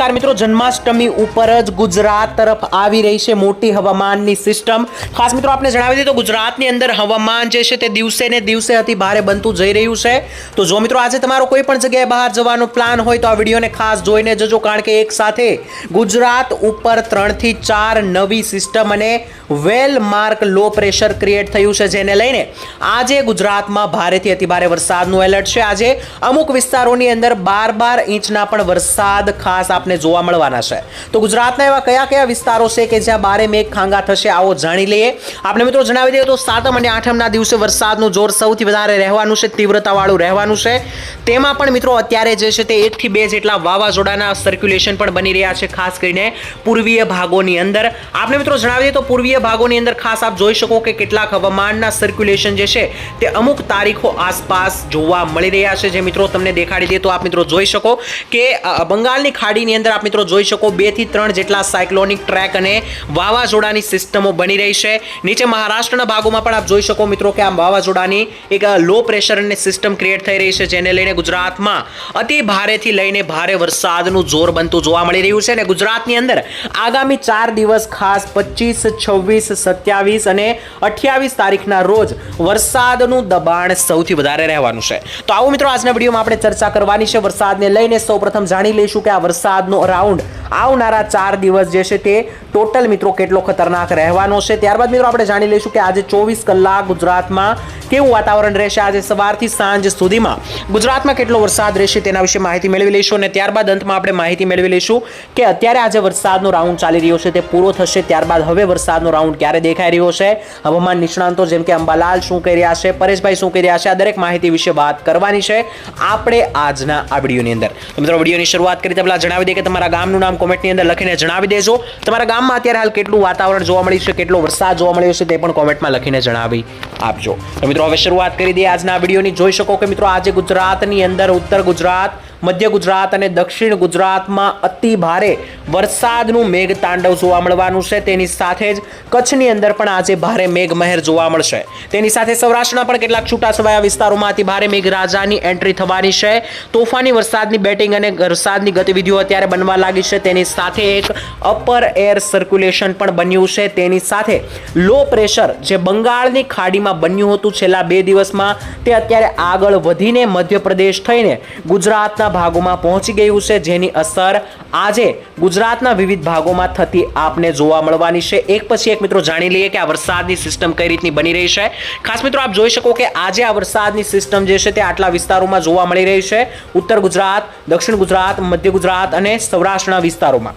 નમસ્કાર મિત્રો, જન્માષ્ટમી ઉપર જ ગુજરાત તરફ આવી રહી છે મોટી હવામાનની સિસ્ટમ. ખાસ મિત્રો આપણે જણાવી દીધું ગુજરાતની અંદર હવામાન જે છે તે દિવસે ને દિવસે અતિ ભારે બનતું જઈ રહ્યું છે. તો જો મિત્રો, આજે તમારો કોઈ પણ જગ્યાએ બહાર જવાનો પ્લાન હોય તો આ વિડીયોને ખાસ જોઈને જજો, કારણ કે એક સાથે ગુજરાત ઉપર ત્રણથી ચાર નવી સિસ્ટમ અને well mark low pressure create થયું છે, જેને લઈને આજે ગુજરાતમાં ભારેથી અતિભારે વરસાદનું એલર્ટ છે. આજે અમુક વિસ્તારોની અંદર બાર બાર ઇંચના પણ વરસાદ ખાસ આપને જોવા મળવાના છે. તો ગુજરાતના એવા કયા કયા વિસ્તારો છે કે જ્યાં બારે મેઘ ખાંગા થશે આવો જાણી લઈએ. આપણે મિત્રો જણાવી દઈએ તો સાતમ અને આઠમના દિવસે વરસાદનું જોર સૌથી વધારે રહેવાનું છે, તીવ્રતાવાળું રહેવાનું છે. તેમાં પણ મિત્રો અત્યારે જે છે તે એકથી બે જેટલા વાવાઝોડાના સર્ક્યુલેશન પણ બની રહ્યા છે, ખાસ કરીને પૂર્વીય ભાગોની અંદર. આપણે મિત્રો જણાવી દઈએ તો પૂર્વીય ભાગોની અંદર ખાસ આપ જોઈ શકો કે કેટલાક હવામાનના સર્ક્યુલેશન જે છે તે અમુક તારીખો આસપાસ જોવા મળી રહ્યા છે. જે મિત્રો તમને દેખાડી દે તો આપ મિત્રો જોઈ શકો કે બંગાળની ખાડીની અંદર આપ મિત્રો જોઈ શકો બેથી ત્રણ જેટલા સાયક્લોનિક ટ્રેક અને વાવાઝોડાની સિસ્ટમો બની રહી છે. નીચે મહારાષ્ટ્રના ભાગોમાં પણ આપ જોઈ શકો મિત્રો કે આ વાવાઝોડાની એક લો પ્રેશરની સિસ્ટમ ક્રિએટ થઈ રહી છે, જેને લઈને ગુજરાતમાં અતિ ભારેથી લઈને ભારે વરસાદનું જોર બનતું જોવા મળી રહ્યું છે અને ગુજરાતની અંદર આગામી ચાર દિવસ ખાસ પચીસ, છવ્વીસ, સત્યાવીસ અને અઠ્યાવીસ તારીખના રોજ વરસાદનું દબાણ સૌથી વધારે રહેવાનું છે. તો આવો મિત્રો આજના વિડીયોમાં આપણે ચર્ચા કરવાની છે. વરસાદને લઈને સૌપ્રથમ જાણી લઈશું કે આ વરસાદનો રાઉન્ડ આવનારા ચાર દિવસ જે છે તે ટોટલ મિત્રો કેટલો ખતરનાક રહેવાનો છે. ત્યારબાદ મિત્રો આપણે જાણી લઈશું કે આજે ચોવીસ કલાક ગુજરાતમાં કેવું વાતાવરણ રહેશે? આજે સવારથી સાંજ સુધીમાં ગુજરાતમાં કેટલો વરસાદ રહેશે તેના વિશે માહિતી મેળવી લઈશું અને ત્યારબાદ અંતમાં આપણે માહિતી મેળવી લઈશું કે અત્યારે આજે વરસાદનો રાઉન્ડ ચાલી રહ્યો છે, તે પૂરો થશે. ત્યારબાદ હવે વરસાદનો રાઉન્ડ ક્યારે દેખાઈ રહ્યો છે? હવામાન નિષ્ણાંતો જેમ કે અંબાલાલ શું કહી રહ્યા છે? પરેશભાઈ શું કહી રહ્યા છે? આ દરેક માહિતી વિશે વાત કરવાની છે. આપણે આજના આ વિડીયોની અંદર. મિત્રો, વિડીયોની શરૂઆત કરી પહેલા જણાવી દઈએ કે તમારા ગામનું નામ કોમેન્ટની અંદર લખીને જણાવી દેજો. તમારા ગામમાં અત્યારે હાલ કેટલું વાતાવરણ જોવા મળ્યું છે, કેટલો વરસાદ જોવા મળ્યો છે તે પણ કોમેન્ટમાં લખીને જણાવી આપજો. તો મિત્રો, હવે શરૂઆત કરી દઈએ આજના વિડીયોની. જોઈ શકો કે મિત્રો, આજે ગુજરાતની અંદર ઉત્તર ગુજરાત મધ્ય ગુજરાત અને દક્ષિણ ગુજરાતમાં અતિ ભારે વરસાદનું મેઘ તાંડવ જોવા મળવાનું છે. તેની સાથે જ કચ્છની અંદર પણ આજે ભારે મેઘમહેર જોવા મળશે. તેની સાથે સૌરાષ્ટ્રના પણ કેટલાક છૂટાછવાયા વિસ્તારોમાં અતિ ભારે મેઘરાજાની એન્ટ્રી થવાની છે. તોફાની વરસાદની બેટિંગ અને વરસાદની ગતિવિધિઓ અત્યારે બનવા લાગી છે. તેની સાથે એક અપર એર સર્ક્યુલેશન પણ બન્યું છે. તેની સાથે લો પ્રેશર જે બંગાળની ખાડીમાં બન્યું હતું છેલ્લા બે દિવસમાં, તે અત્યારે આગળ વધીને મધ્યપ્રદેશ થઈને ગુજરાતના ભાગોમાં પહોંચી ગયું છે, જેની અસર આજે ગુજરાતના વિવિધ ભાગોમાં થતી આપને જોવા મળવાની છે. એક પછી એક મિત્રો જાણી લઈએ કે આ વરસાદની સિસ્ટમ કઈ રીતની બની રહી છે. ખાસ મિત્રો, આપ જોઈ શકો કે આજે આ વરસાદની સિસ્ટમ જે છે તે આટલા વિસ્તારોમાં જોવા મળી રહી છે. ઉત્તર ગુજરાત, દક્ષિણ ગુજરાત, મધ્ય ગુજરાત અને સૌરાષ્ટ્રના વિસ્તારોમાં.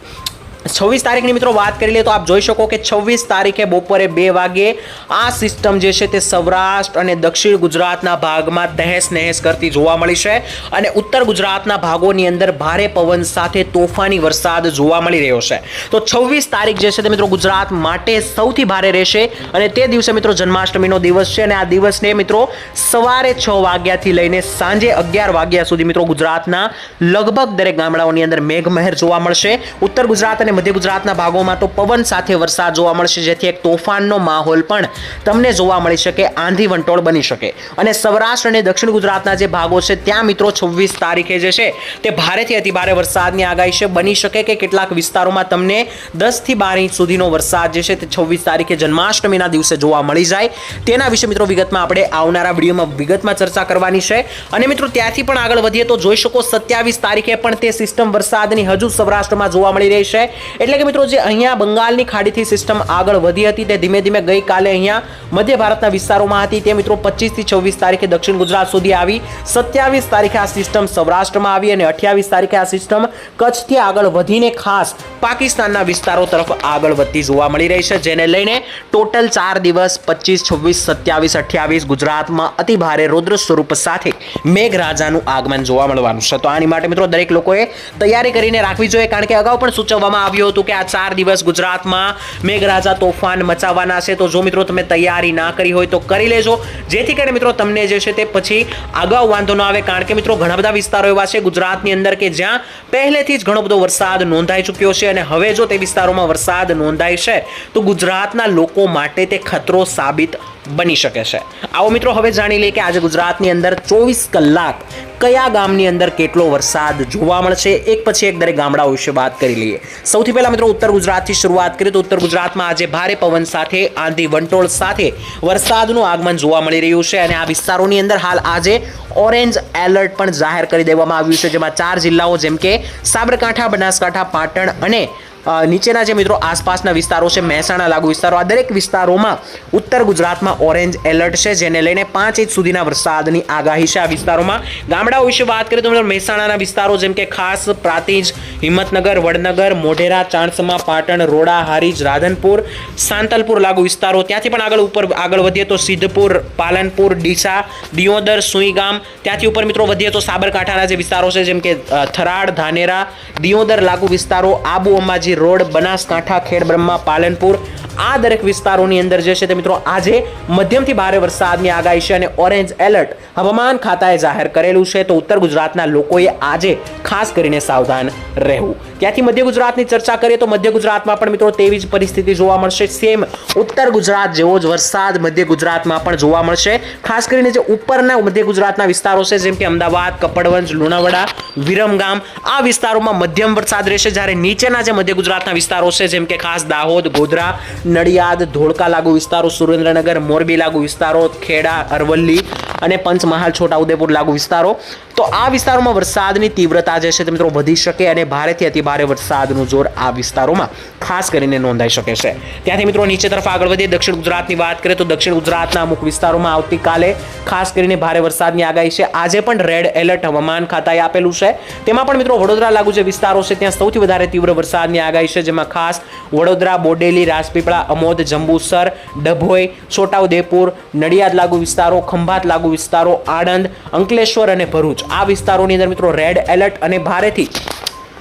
છવ્વીસ તારીખની મિત્રો વાત કરી લઈએ તો આપ જોઈ શકો કે છવ્વીસ તારીખે બપોરે બે વાગે આ સિસ્ટમ જે છે તે સૌરાષ્ટ્ર અને દક્ષિણ ગુજરાતના ભાગમાં તહેસ નહેસ કરતી જોવા મળી છે અને ઉત્તર ગુજરાતના ભાગોની અંદર ભારે પવન સાથે તોફાની વરસાદ જોવા મળી રહ્યો છે. તો છવ્વીસ તારીખ જે છે તે મિત્રો ગુજરાત માટે સૌથી ભારે રહેશે અને તે દિવસે મિત્રો જન્માષ્ટમીનો દિવસ છે અને આ દિવસને મિત્રો સવારે છ વાગ્યાથી લઈને સાંજે અગિયાર વાગ્યા સુધી મિત્રો ગુજરાતના લગભગ દરેક ગામડાઓની અંદર મેઘમહેર જોવા મળશે. ઉત્તર ગુજરાત અને મધ્ય ગુજરાતના ભાગોમાં તો પવન સાથે વરસાદ જોવા મળશે, જેથી એક તોફાનનો માહોલ પણ તમને જોવા મળી શકે, આંધી વંટોળ બની શકે. અને સૌરાષ્ટ્ર અને દક્ષિણ ગુજરાતના જે ભાગો છે, ત્યાં મિત્રો છવ્વીસ તારીખે જે છે, તે ભારેથી અતિ ભારે વરસાદની આગાહી છે. બની શકે કે કેટલાક વિસ્તારોમાં તમને દસથી બાર ઇંચ સુધીનો વરસાદ જે છે, તે છવ્વીસ તારીખે જન્માષ્ટમીના દિવસે જોવા મળી જાય. તેના વિશે મિત્રો વિગતમાં આપણે આવનારા વિડીયોમાં વિગતમાં ચર્ચા કરવાની છે. અને મિત્રો ત્યાંથી પણ આગળ વધીએ તો જોઈ શકો સત્યાવીસ તારીખે પણ તે સિસ્ટમ વરસાદની હજુ સૌરાષ્ટ્રમાં જોવા મળી રહી છે. એટલે કે મિત્રો, જે અહીંયા બંગાળની ખાડીથી સિસ્ટમ આગળ વધી હતી, તે ધીમે ધીમે ગઈકાલે અહીંયા મધ્ય ભારતના વિસ્તારોમાં હતી. તે મિત્રો પચીસથી છવ્વીસ તારીખે દક્ષિણ ગુજરાત સુધી આવી, સત્યાવીસ તારીખે આ સિસ્ટમ સૌરાષ્ટ્રમાં આવી અને અઠ્યાવીસ તારીખે આ સિસ્ટમ કચ્છથી આગળ વધીને ખાસ પાકિસ્તાનના વિસ્તારો તરફ આગળ વધતી જોવા મળી રહી છે, જેને લઈને ટોટલ ચાર દિવસ પચીસ છવ્વીસ, સત્યાવીસ, અઠ્યાવીસ ગુજરાતમાં અતિ ભારે રૌદ્ર સ્વરૂપ સાથે મેઘરાજાનું આગમન જોવા મળવાનું છે. તો આની માટે મિત્રો, દરેક લોકોએ તૈયારી કરીને રાખવી જોઈએ, કારણ કે અગાઉ પણ સૂચવવામાં આવ્યું હતું કે આ ચાર દિવસ ગુજરાતમાં મેઘરાજા તોફાન મચાવવાના છે. તો જો મિત્રો તમે તૈયારી ના કરી હોય તો કરી લેજો. જેથી કરીને મિત્રો તમને જે છે તે પછી અગાઉ વાંધો ન આવે. કારણ કે મિત્રો ઘણા બધા વિસ્તારો એવા છે ગુજરાતની અંદર કે જ્યાં પહેલેથી જ ઘણો બધો વરસાદ નોંધાઈ ચૂક્યો છે અને હવે જો તે વિસ્તારોમાં વરસાદ નોંધાય છે, તો ગુજરાતના લોકો માટે તે ખતરો સાબિત બની શકે છે. આવો મિત્રો, હવે જાણી લઈએ કે આજે ગુજરાતની અંદર ચોવીસ કલાક કયા ગામની અંદર કેટલો વરસાદ જોવા મળશે? એક પછી એક દરેક ગામડા વિશે વાત કરી લઈએ. સૌથી પહેલા મિત્રો, ઉત્તર ગુજરાતથી શરૂઆત કરીએ તો ઉત્તર ગુજરાતમાં આજે ભારે પવન સાથે, આંધી વંટોળ સાથે વરસાદનું આગમન જોવા મળી રહ્યું છે અને આ વિસ્તારોની અંદર હાલ આજે ઓરેન્જ એલર્ટ પણ જાહેર કરી દેવામાં આવ્યું છે, જેમાં ચાર જિલ્લાઓ જેમ કે સાબરકાંઠા, બનાસકાંઠા, પાટણ અને નીચેના જે મિત્રો આસપાસના વિસ્તારો છે, મહેસાણા લાગુ વિસ્તારો, આ દરેક વિસ્તારોમાં ઉત્તર ગુજરાતમાં ઓરેન્જ એલર્ટ છે, જેને લઈને પાંચ ઇંચ સુધીના વરસાદની આગાહી છે આ વિસ્તારોમાં. ગામડાઓ વિશે વાત કરીએ તો મિત્રો મહેસાણાના વિસ્તારો જેમ કે ખાસ પ્રાતિજ, હિંમતનગર, વડનગર, મોઢેરા, ચાણસમા, પાટણ, રોડા, હારીજ, રાધનપુર, સાંતલપુર લાગુ વિસ્તારો. ત્યાંથી પણ આગળ ઉપર આગળ વધીએ તો સિદ્ધપુર, પાલનપુર, ડીસા, દિયોદર, સુઈગામ. ત્યાંથી ઉપર મિત્રો વધીએ તો સાબરકાંઠાના જે વિસ્તારો છે, જેમ કે થરાડ, ધાનેરા, દિયોદર લાગુ વિસ્તારો, આબુ અંબાજી રોડ, બનાસકાંઠા ખેડબ્રહ્મા પાલનપુર આ દરેક વિસ્તારોની અંદર જે છે તે મિત્રો આજે મધ્યમથી ભારે વરસાદની આગાહી છે અને ઓરેન્જ એલર્ટ હવામાન ખાતાએ જાહેર કરેલું છે. તો ઉત્તર ગુજરાતના લોકોએ આજે ખાસ કરીને સાવધાન રહેવું. ત્યાંથી મધ્ય ગુજરાતની ચર્ચા કરીએ તો મધ્ય ગુજરાતમાં પણ મિત્રો તેવી જ પરિસ્થિતિ જોવા મળશે. સેમ ઉત્તર ગુજરાત જેવો જ વરસાદ મધ્ય ગુજરાતમાં પણ જોવા મળશે. ખાસ કરીને જે ઉપરના મધ્ય ગુજરાતના વિસ્તારો છે, જેમ કે અમદાવાદ, કપડવંજ, લુણાવાડા, વિરમગામ આ વિસ્તારોમાં મધ્યમ વરસાદ રહેશે. જ્યારે નીચેના જે મધ્ય ગુજરાતના વિસ્તારો છે, જેમ કે ખાસ દાહોદ, ગોધરા, નડિયાદ, ધોળકા લાગુ વિસ્તારો, સુરેન્દ્રનગર, મોરબી લાગુ વિસ્તારો, ખેડા, અરવલ્લી અને પંચમહાલ, છોટાઉદેપુર લાગુ વિસ્તારો. તો આ વિસ્તારોમાં વરસાદની તીવ્રતા જે છે તે મિત્રો વધી શકે અને ભારેથી અતિભારે વરસાદનું જોર આ વિસ્તારોમાં ખાસ કરીને નોંધાઈ શકે છે. ત્યાંથી મિત્રો નીચે તરફ આગળ વધીએ, દક્ષિણ ગુજરાતની વાત કરીએ તો દક્ષિણ ગુજરાતના અમુક વિસ્તારોમાં આવતીકાલે ખાસ કરીને ભારે વરસાદની આગાહી છે. આજે પણ રેડ એલર્ટ હવામાન ખાતાએ આપેલું છે. તેમાં પણ મિત્રો વડોદરા લાગુ જે વિસ્તારો છે ત્યાં સૌથી વધારે તીવ્ર વરસાદની આગાહી છે, જેમાં ખાસ વડોદરા, બોડેલી, રાજપીપળા, અમોદ, જંબુસર, ડભોઈ, છોટાઉદેપુર, નડિયાદ લાગુ વિસ્તારો, ખંભાત લાગુ વિસ્તારો, આણંદ, અંકલેશ્વર અને ભરૂચ. આ વિસ્તારોની અંદર મિત્રો રેડ એલર્ટ અને ભારેથી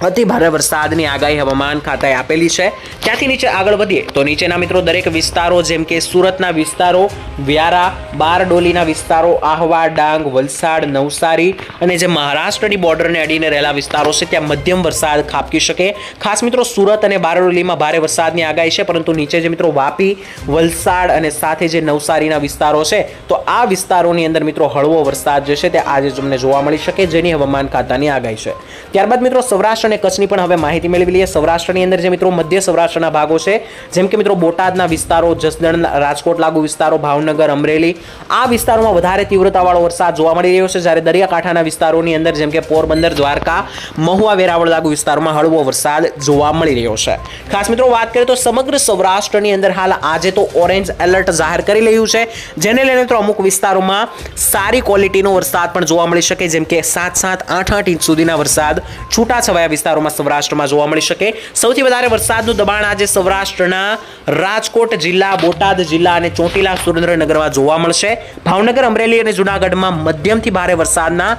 અતિ ભારે વરસાદની આગાહી હવામાન ખાતાએ આપેલી છે. ત્યાંથી નીચે આગળ વધીએ તો નીચેના મિત્રો દરેક વિસ્તારો જેમ કે સુરતના વિસ્તારો, વ્યારા, બારડોલીના વિસ્તારો, આહવા, ડાંગ, વલસાડ, નવસારી અને જે મહારાષ્ટ્રની બોર્ડરને અડીને રહેલા વિસ્તારો છે, ત્યાં મધ્યમ વરસાદ ખાબકી શકે. ખાસ મિત્રો સુરત અને બારડોલીમાં ભારે વરસાદની આગાહી છે, પરંતુ નીચે જે મિત્રો વાપી, વલસાડ અને સાથે જે નવસારીના વિસ્તારો છે, તો આ વિસ્તારોની અંદર મિત્રો હળવો વરસાદ જે છે, તે આજે તમને જોવા મળી શકે, જેની હવામાન ખાતાની આગાહી છે. ત્યારબાદ મિત્રો સૌરાષ્ટ્ર અને કચ્છની પણ હવે માહિતી મેળવી લઈએ. સૌરાષ્ટ્રની અંદર જે મિત્રો મધ્ય સૌરાષ્ટ્રના ભાગો છે, જેમ કે મિત્રો બોટાદના વિસ્તારો જસદણ રાજકોટ લાગુ વિસ્તારો, ભાવનગર, અમરેલી, આ વિસ્તારોમાં વધારે તીવ્રતાવાળો વરસાદ જોવા મળી રહ્યો છે. જ્યારે દરિયાકાંઠાના વિસ્તારોની અંદર, જેમ કે પોરબંદર, દ્વારકા, મહુવા, વેરાવળ લાગુ વિસ્તારોમાં હળવો વરસાદ જોવા મળી રહ્યો છે. ખાસ મિત્રો વાત કરીએ તો સમગ્ર સૌરાષ્ટ્રની અંદર હાલ આજે તો ઓરેન્જ એલર્ટ જાહેર કરી રહ્યું છે, જેને લઈને તો અમુક વિસ્તારોમાં સારી ક્વોલિટીનો વરસાદ પણ જોવા મળી શકે, જેમ કે સાત સાત આઠ આઠ ઇંચ સુધીના વરસાદ છૂટાછવાયા વિસ્તારોમાં સૌરાષ્ટ્રમાં જોવા મળી શકે. સૌથી વધારે વરસાદનું દબાણ આજે સૌરાષ્ટ્રના રાજકોટ જિલ્લા, બોટાદ જિલ્લા અને ચોટીલા સુરેન્દ્રનગરમાં જોવા મળશે. ભાવનગર, અમરેલી અને જૂનાગઢમાં મધ્યમથી ભારે વરસાદના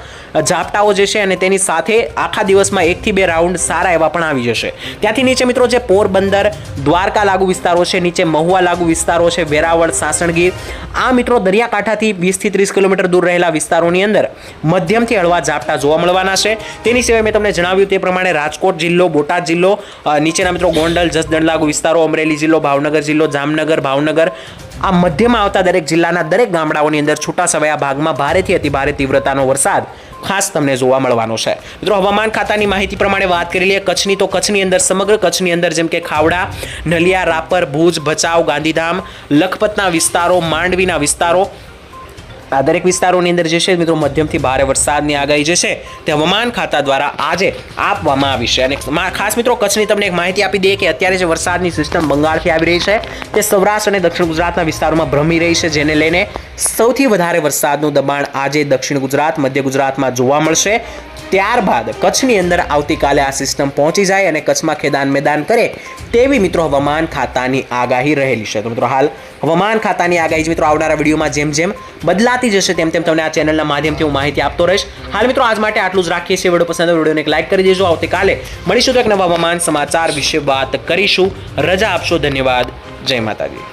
ઝાપટાઓ જે છે અને તેની સાથે આખા દિવસમાં એકથી બે રાઉન્ડ સારા એવા પણ આવી જશે. ત્યાંથી નીચે મિત્રો જે પોરબંદર, દ્વારકા લાગુ વિસ્તારો છે, નીચે મહુવા લાગુ વિસ્તારો છે, વેરાવળ, સાસણગીર, આ મિત્રો દરિયાકાંઠાથી વીસથી ત્રીસ કિલોમીટર દૂર રહેલા વિસ્તારોની અંદર મધ્યમથી હળવા ઝાપટા જોવા મળવાના છે. તેની સિવાય મેં તમને જણાવ્યું તે પ્રમાણે રાજકોટ જિલ્લો, બોટાદ જિલ્લો નીચેના મિત્રો ગોંડલ, જસદણલાગુ વિસ્તારો, અમરેલી જિલ્લો, ભાવનગર જિલ્લો, જામનગર, ભાવનગર. આ મધ્યમાં આવતા દરેક જિલ્લાના દરેક ગામડાઓની અંદર છૂટાછવાયા ભાગમાં ભારેથી અતિ ભારે તીવ્રતાનો વરસાદ ખાસ તમને જોવા મળવાનો છે. મિત્રો, હવામાન ખાતાની માહિતી પ્રમાણે વાત કરી લઈએ. કચ્છની તો કચ્છની અંદર, સમગ્ર કચ્છની અંદર જેમ કે ખાવડા, નલિયા, રાપર, ભુજ, ભચાઉ, ગાંધીધામ, લખપતના વિસ્તારો, માંડવીના વિસ્તારો આ દરેક વિસ્તારોની અંદર જે છે મિત્રો મધ્યમથી ભારે વરસાદની આગાહી જે છે તે હવામાન ખાતા દ્વારા આજે આપવામાં આવી છે. અને ખાસ મિત્રો કચ્છની તમને એક માહિતી આપી દઈએ કે અત્યારે જે વરસાદની સિસ્ટમ બંગાળથી આવી રહી છે, તે સૌરાષ્ટ્ર અને દક્ષિણ ગુજરાતના વિસ્તારોમાં ભ્રમી રહી છે, જેને લઈને સૌથી વધારે વરસાદનું દબાણ આજે દક્ષિણ ગુજરાત, મધ્ય ગુજરાતમાં જોવા મળશે. ત્યારબાદ કચ્છની અંદર આવતીકાલે આ સિસ્ટમ પહોંચી જાય અને કચ્છમાં ખેદાન મેદાન કરે તેવી મિત્રો હવામાન ખાતાની આગાહી રહેલી છે. તો મિત્રો હાલ હવામાન ખાતાની આગાહી મિત્રો આવનારા વિડીયોમાં જેમ જેમ બદલાતી જશે તેમ તેમ તમને આ ચેનલના માધ્યમથી હું માહિતી આપતો રહીશ. હાલ મિત્રો આજ માટે આટલું જ રાખીએ છીએ. વીડિયો પસંદ વિડીયોને એક લાઇક કરી દેજો. આવતીકાલે મળીશું તો એક નવા હવામાન સમાચાર વિશે વાત કરીશું. રજા આપશો. ધન્યવાદ. જય માતાજી.